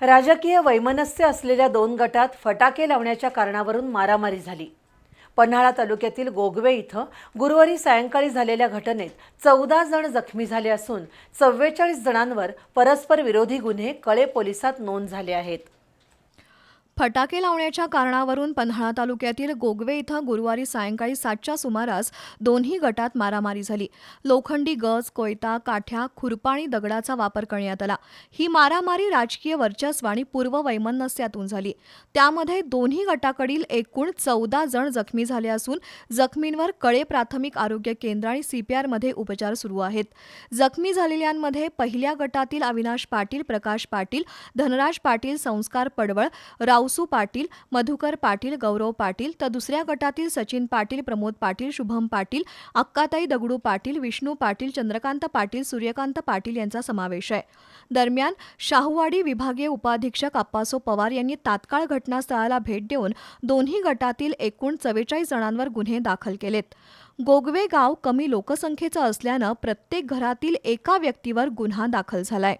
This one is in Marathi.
राजकीय वैमनस्य असलेल्या दोन गटात फटाके लावण्याच्या कारणावरून मारामारी झाली. पन्हाळा तालुक्यातील गोगवे इथं गुरुवारी सायंकाळी झालेल्या घटनेत चौदा जण जखमी झाले असून चव्वेचाळीस जणांवर परस्पर विरोधी गुन्हे कळे पोलिसात नोंद झाले आहेत. फटाके लावण्याच्या कारणावरून पन्हाळा तालुक्यातील गोगवे इथं गुरुवारी सायंकाळी सातच्या सुमारास दोन्ही गटात मारामारी झाली. लोखंडी गज कोयता काठ्या खुरपा आणि दगडाचा वापर करण्यात आला. ही मारामारी राजकीय वर्चस्व आणि पूर्व वैमनस्यातून झाली. त्यामध्ये दोन्ही गटाकडील एकूण चौदा जण जखमी झाले असून जखमींवर कळे प्राथमिक आरोग्य केंद्र आणि सीपीआरमध्ये उपचार सुरू आहेत. जखमी झालेल्यांमध्ये पहिल्या गटातील अविनाश पाटील प्रकाश पाटील धनराज पाटील संस्कार पडवळ रावसू पाटील मधुकर पाटील गौरव पाटील तर दुसऱ्या गटातील सचिन पाटील प्रमोद पाटील शुभम पाटील अक्काताई दगडू पाटील विष्णू पाटील चंद्रकांत पाटील सूर्यकांत पाटील यांचा समावेश आहे. दरम्यान शाहूवाडी विभागीय उपाधीक्षक अप्पासो पवार यांनी तात्काळ घटनास्थळाला भेट देऊन दोन्ही गटातील एकूण चव्वेचाळीस जणांवर गुन्हे दाखल केलेत. गोगवे गाव कमी लोकसंख्येचं असल्यानं प्रत्येक घरातील एका व्यक्तीवर गुन्हा दाखल झालाय.